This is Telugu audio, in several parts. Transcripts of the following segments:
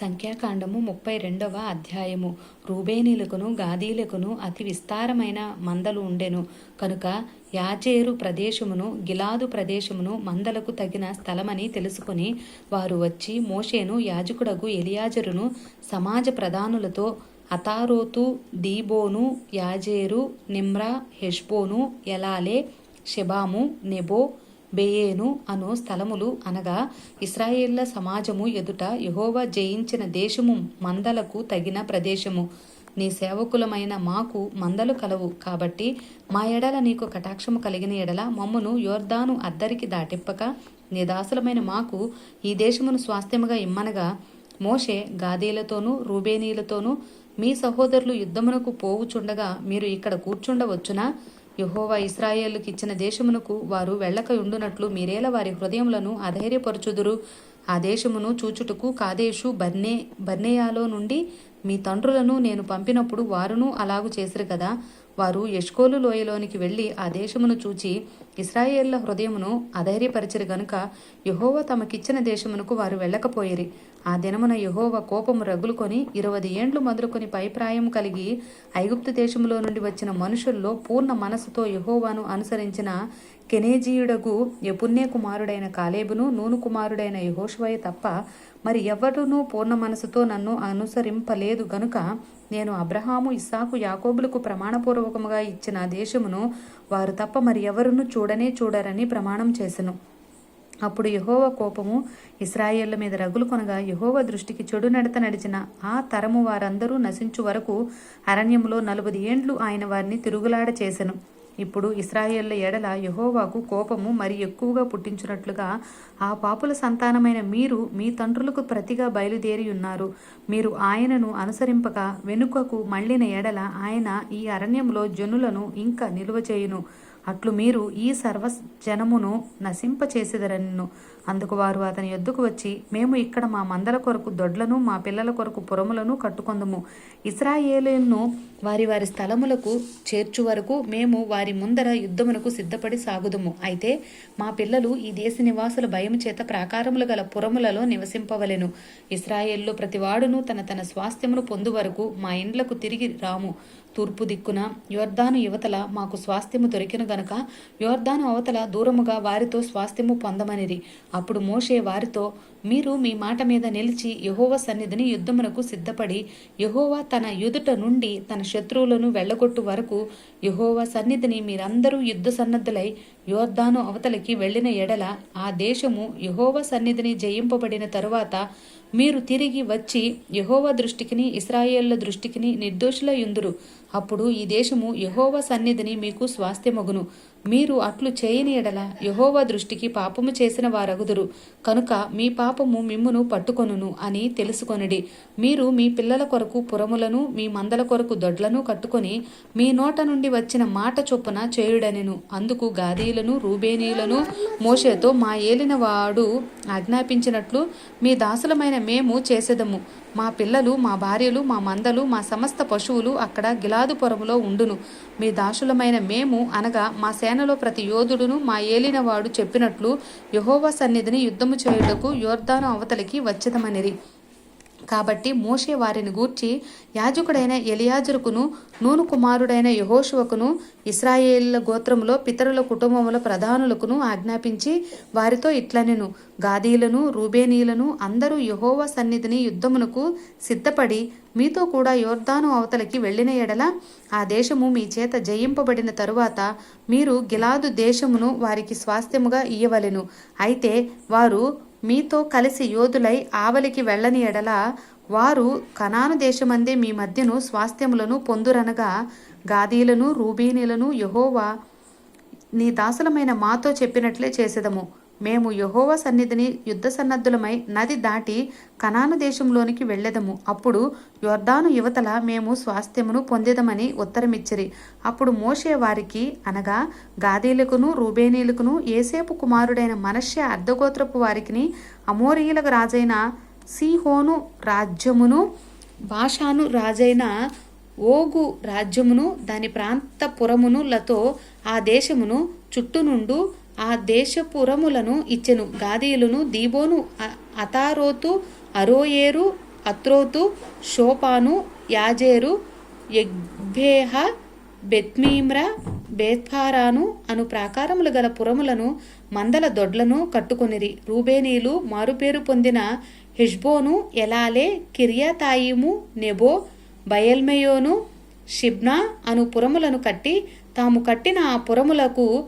సంఖ్యాకాండము ముప్పై రెండవ అధ్యాయము. రూబేనీలకును గాదీలకును అతి విస్తారమైన మందలు ఉండెను. కనుక యాచేరు ప్రదేశమును గిలాదు ప్రదేశమును మందలకు తగిన స్థలమని తెలుసుకుని వారు వచ్చి మోషేను యాజకుడగు ఎలియాజరును సమాజ ప్రధానులతో అతారోతు దీబోను యాజేరు నిమ్రా హెష్బోను ఎలాలే షెబాము నెబో బెయేను అను స్థలములు అనగా ఇస్రాయేళ్ళ సమాజము ఎదుట యహోవా జయించిన దేశము మందలకు తగిన ప్రదేశము. నీ సేవకులమైన మాకు మందలు కలవు. కాబట్టి మా ఎడల నీకు కటాక్షము కలిగిన ఎడల మమ్మను యోర్దాను అద్దరికి దాటిప్పక నీ దాసులమైన మాకు ఈ దేశమును స్వాస్థ్యముగా ఇమ్మనగా. మోషే గాదీలతోనూ రూబేనీలతోనూ మీ సహోదరులు యుద్ధమునకు పోవుచుండగా మీరు ఇక్కడ కూర్చుండవచ్చునా? యహోవా ఇస్రాయేళ్ళకు ఇచ్చిన దేశమునకు వారు వెళ్ళక ఉండునట్లు మీరేల వారి హృదయములను అధైర్యపరచుదురు. ఆ దేశమును చూచుటకు కాదేశు బర్నే బర్నేయాలో నుండి మీ తండ్రులను నేను పంపినప్పుడు వారును అలాగు చేసిరు కదా. వారు యష్కోలు లోయలోనికి వెళ్ళి ఆ దేశమును చూచి ఇస్రాయేళ్ళ హృదయమును అధైర్యపరిచిరు గనుక యహోవ తమకిచ్చిన దేశమునకు వారు వెళ్ళకపోయిరి. ఆ దినమున యహోవ కోపము రగులుకొని ఇరవై ఏండ్లు మొదలుకొని పైప్రాయం కలిగి ఐగుప్తు దేశములో నుండి వచ్చిన మనుషుల్లో పూర్ణ మనసుతో యహోవాను అనుసరించిన కెనేజీయుడగు యపుణ్య కుమారుడైన కాలేబును నూను కుమారుడైన యహోషువయ తప్ప మరి ఎవరునూ పూర్ణ మనసుతో నన్ను అనుసరింపలేదు గనుక నేను అబ్రహాము ఇస్సాకు యాకోబులకు ప్రమాణపూర్వకముగా ఇచ్చిన దేశమును వారు తప్ప మరి ఎవరును చూడనే చూడరని ప్రమాణం చేసెను. అప్పుడు యహోవ కోపము ఇస్రాయేళ్ళ మీద రగులు కొనగా యహోవ దృష్టికి చెడు నడత నడిచిన ఆ తరము వారందరూ నశించు వరకు అరణ్యంలో నలభై ఏండ్లు ఆయన వారిని తిరుగులాడ చేసెను. ఇప్పుడు ఇస్రాయేళ్ళ ఎడల యహోవాకు కోపము మరి ఎక్కువగా పుట్టించున్నట్లుగా ఆ పాపుల సంతానమైన మీరు మీ తండ్రులకు ప్రతిగా బయలుదేరి ఉన్నారు మీరు ఆయనను అనుసరింపక వెనుకకు మళ్ళిన ఎడల ఆయన ఈ అరణ్యంలో జనులను ఇంకా నిలువ చేయును. అట్లు మీరు ఈ సర్వజనమును నశింపచేసేదరన్ను. అందుకు వారు అతని యొద్దకు వచ్చి మేము ఇక్కడ మా మందల కొరకు దొడ్లను మా పిల్లల కొరకు పురములను కట్టుకొందుము. ఇస్రాయేలును వారి వారి స్థలములకు చేర్చు వరకు మేము వారి ముందర యుద్ధమునకు సిద్ధపడి సాగుదుము. అయితే మా పిల్లలు ఈ దేశ నివాసుల భయం చేత ప్రాకారములు గల పురములలో నివసింపవలెను. ఇస్రాయేల్లో ప్రతివాడును తన తన స్వాస్థ్యమును పొందు వరకు మా ఇండ్లకు తిరిగి రాము. తూర్పు దిక్కున యోర్ధాను యువతల మాకు స్వాస్థ్యము దొరికిన గనుక యోర్ధాను అవతల దూరముగా వారితో స్వాస్థ్యము పొందమనిరి. అప్పుడు మోషే వారితో మీరు మీ మాట మీద నిలిచి యహోవ సన్నిధిని యుద్ధమునకు సిద్ధపడి యహోవా తన ఎదుట నుండి తన శత్రువులను వెళ్ళగొట్టు వరకు యహోవా సన్నిధిని మీరందరూ యుద్ధ సన్నద్ధులై యోర్ధాను అవతలికి వెళ్ళిన ఎడల ఆ దేశము యహోవ సన్నిధిని జయింపబడిన తరువాత మీరు తిరిగి వచ్చి యహోవ దృష్టికిని ఇస్రాయేళ్ళ దృష్టికిని నిర్దోషులయుందురు అప్పుడు ఈ దేశము యహోవ సన్నిధిని మీకు స్వాస్థ్యమగును. మీరు అట్లు చేయని ఎడల యహోవ దృష్టికి పాపము చేసిన వారగుదురు. కనుక మీ పాప పాపము మిమ్మును పట్టుకొనును అని తెలుసుకొనిడి. మీరు మీ పిల్లల కొరకు పురములను మీ మందల కొరకు దొడ్లను కట్టుకొని మీ నోట నుండి వచ్చిన మాట చొప్పున చేయుడనెను. అందుకు గాదీలను రూబేనీలను మోషేతో మా ఏలినవాడు ఆజ్ఞాపించినట్లు మీ దాసులమైన మేము చేసేదము. మా పిల్లలు మా భార్యలు మా మందలు మా సమస్త పశువులు అక్కడ గిలాదు పొరములో ఉండును. మీ దాసులమైన మేము అనగా మా సేనలో ప్రతి యోధుడును మా ఏలినవాడు చెప్పినట్లు యహోవా సన్నిధిని యుద్ధము చేయుటకు యొర్దాను అవతలికి వచ్చదమనిరి. కాబట్టి మోషే వారిని గూర్చి యాజకుడైన ఎలియాజరుకును నూను కుమారుడైన యహోషువకును ఇస్రాయేళ్ళ గోత్రములో పితరుల కుటుంబముల ప్రధానులకును ఆజ్ఞాపించి వారితో ఇట్లనెను. గాదీలను రూబేనీలను అందరూ యహోవ సన్నిధిని యుద్ధమునకు సిద్ధపడి మీతో కూడా యోర్దాను అవతలకి వెళ్ళిన ఎడల ఆ దేశము మీ చేత జయింపబడిన తరువాత మీరు గిలాదు దేశమును వారికి స్వాస్థ్యముగా ఇయ్యవలెను. అయితే వారు మీతో కలిసి యోధులై ఆవలికి వెళ్ళని ఎడల వారు కనాను దేశమందే మీ మధ్యను స్వాస్థ్యములను పొందురనగా గాదీలను రూబీనీలను యహోవా నీ దాసులమైన మాతో చెప్పినట్లే చేసేదము. మేము యహోవ సన్నిధిని యుద్ధ సన్నద్ధులమై నది దాటి కనాను దేశంలోనికి వెళ్ళెదము. అప్పుడు యొర్దాను యువతల మేము స్వాస్థ్యమును పొందేదమని ఉత్తరమిచ్చిరి. అప్పుడు మోషే వారికి అనగా గాదీలకును రూబేనీలకును ఏసేపు కుమారుడైన మనష్య అర్ధగోత్రపు వారికిని అమోరియులకు రాజైన సిహోను రాజ్యమును భాషాను రాజైన ఓగు రాజ్యమును దాని ప్రాంత పురమునులతో ఆ దేశమును చుట్టునుండు ఆ దేశపురములను ఇచ్చెను. గాదీయులను దీబోను అతారోతు అరోయేరు అత్రోతు షోపాను యాజేరు యగ్భేహ బెత్మీమ్ర బేత్ఫారాను అను ప్రాకారములు గల పురములను మందల దొడ్లను కట్టుకొనిరి. రూబేనీలు మారుపేరు పొందిన హెష్బోను ఎలాలే కిరియాతాయిము నెబో బయల్మెయోను షిబ్నా అను పురములను కట్టి తాము కట్టిన ఆ పురములకు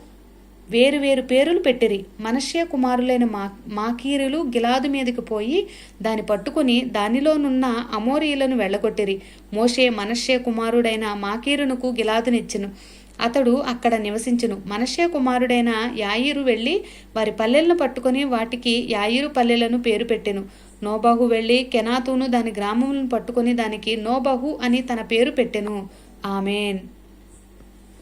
వేరు వేరు పేరులు పెట్టిరి. మనష్య కుమారులైన మా మాకీరులు గిలాదు మీదకి పోయి దాన్ని పట్టుకుని దానిలోనున్న అమోరీలను వెళ్ళగొట్టిరి. మోషే మనష్య కుమారుడైన మాకీరునకు గిలాదునిచ్చెను. అతడు అక్కడ నివసించును. మనష్య కుమారుడైన యాయిరు వెళ్ళి వారి పల్లెలను పట్టుకొని వాటికి యాయిరు పల్లెలను పేరు పెట్టెను. నోబహు వెళ్ళి కెనాతును దాని గ్రామములను పట్టుకొని దానికి నోబహు అని తన పేరు పెట్టెను. ఆమెన్.